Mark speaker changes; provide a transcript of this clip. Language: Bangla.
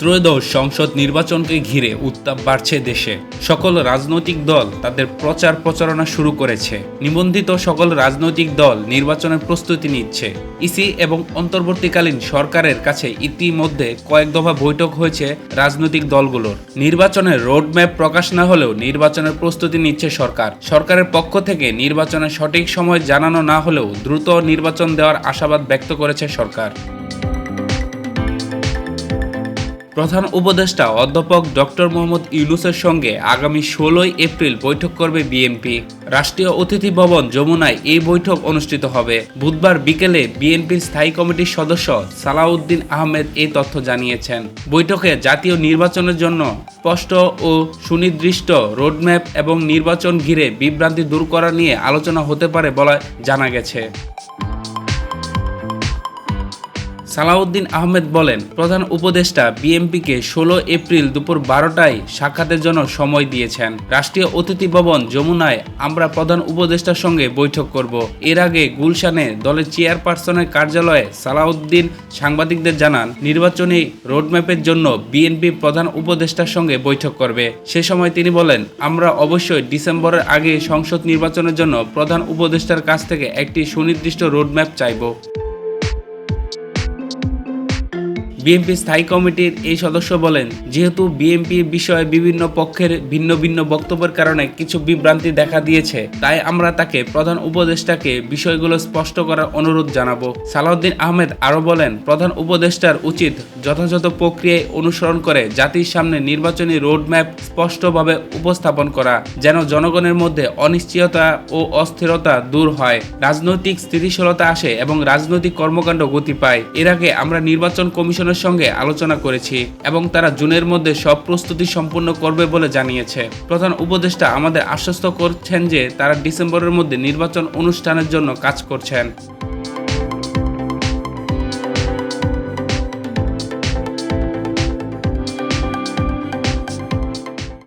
Speaker 1: ত্রয়োদশ সংসদ নির্বাচনকে ঘিরে উত্তাপ বাড়ছে দেশে। সকল রাজনৈতিক দল তাদের প্রচার প্রচারণা শুরু করেছে। নিবন্ধিত সকল রাজনৈতিক দল নির্বাচনের প্রস্তুতি নিচ্ছে। ইসি এবং অন্তর্বর্তীকালীন সরকারের কাছে ইতিমধ্যে কয়েক দফা বৈঠক হয়েছে রাজনৈতিক দলগুলোর। নির্বাচনের রোডম্যাপ প্রকাশ না হলেও নির্বাচনের প্রস্তুতি নিচ্ছে সরকার। সরকারের পক্ষ থেকে নির্বাচনের সঠিক সময় জানানো না হলেও দ্রুত নির্বাচন দেওয়ার আশাবাদ ব্যক্ত করেছে সরকার। প্রধান উপদেষ্টা অধ্যাপক ডক্টর মোহাম্মদ ইউনুসের সঙ্গে আগামী ষোলোই এপ্রিল বৈঠক করবে বিএনপি। রাষ্ট্রীয় অতিথি ভবন যমুনায় এই বৈঠক অনুষ্ঠিত হবে। বুধবার বিকেলে বিএনপির স্থায়ী কমিটির সদস্য সালাউদ্দিন আহমেদ এই তথ্য জানিয়েছেন। বৈঠকে জাতীয় নির্বাচনের জন্য স্পষ্ট ও সুনির্দিষ্ট রোডম্যাপ এবং নির্বাচন ঘিরে বিভ্রান্তি দূর করা নিয়ে আলোচনা হতে পারে বলে জানা গেছে। সালাউদ্দিন আহমেদ বলেন, প্রধান উপদেষ্টা বিএমপিকে ষোলো এপ্রিল দুপুর বারোটায় সাক্ষাতের জন্য সময় দিয়েছেন। রাষ্ট্রীয় অতিথি ভবন যমুনায় আমরা প্রধান উপদেষ্টার সঙ্গে বৈঠক করব। এর আগে গুলশানে দলের চেয়ারপারসনের কার্যালয়ে সালাউদ্দিন সাংবাদিকদের জানান, নির্বাচনী রোডম্যাপের জন্য বিএনপি প্রধান উপদেষ্টার সঙ্গে বৈঠক করবে। সে সময় তিনি বলেন, আমরা অবশ্যই ডিসেম্বরের আগে সংসদ নির্বাচনের জন্য প্রধান উপদেষ্টার কাছ থেকে একটি সুনির্দিষ্ট রোডম্যাপ চাইব। বিএনপি স্থায়ী কমিটির এই সদস্য বলেন, যেহেতু বিএনপি বিষয়ে বিভিন্ন পক্ষের ভিন্ন ভিন্ন বক্তব্যের কারণে কিছু বিভ্রান্তি দেখা দিয়েছে, তাই আমরা তাকে প্রধান উপদেষ্টাকে বিষয়গুলো স্পষ্ট করার অনুরোধ জানাব। সালাউদ্দিন আহমেদ আরও বলেন, প্রধান উপদেষ্টার উচিত যথাযথ প্রক্রিয়ায় অনুসরণ করে জাতির সামনে নির্বাচনী রোডম্যাপ স্পষ্টভাবে উপস্থাপন করা, যেন জনগণের মধ্যে অনিশ্চয়তা ও অস্থিরতা দূর হয়, রাজনৈতিক স্থিতিশীলতা আসে এবং রাজনৈতিক কর্মকাণ্ড গতি পায়। এর আগে আমরা নির্বাচন কমিশনের সঙ্গে আলোচনা করেছি এবং তারা জুনের মধ্যে সব প্রস্তুতি সম্পূর্ণ করবে বলে জানিয়েছে। প্রধান উপদেষ্টা আমাদের আশ্বস্ত করছেন যে তারা ডিসেম্বরের মধ্যে নির্বাচন অনুষ্ঠানের জন্য কাজ করছেন।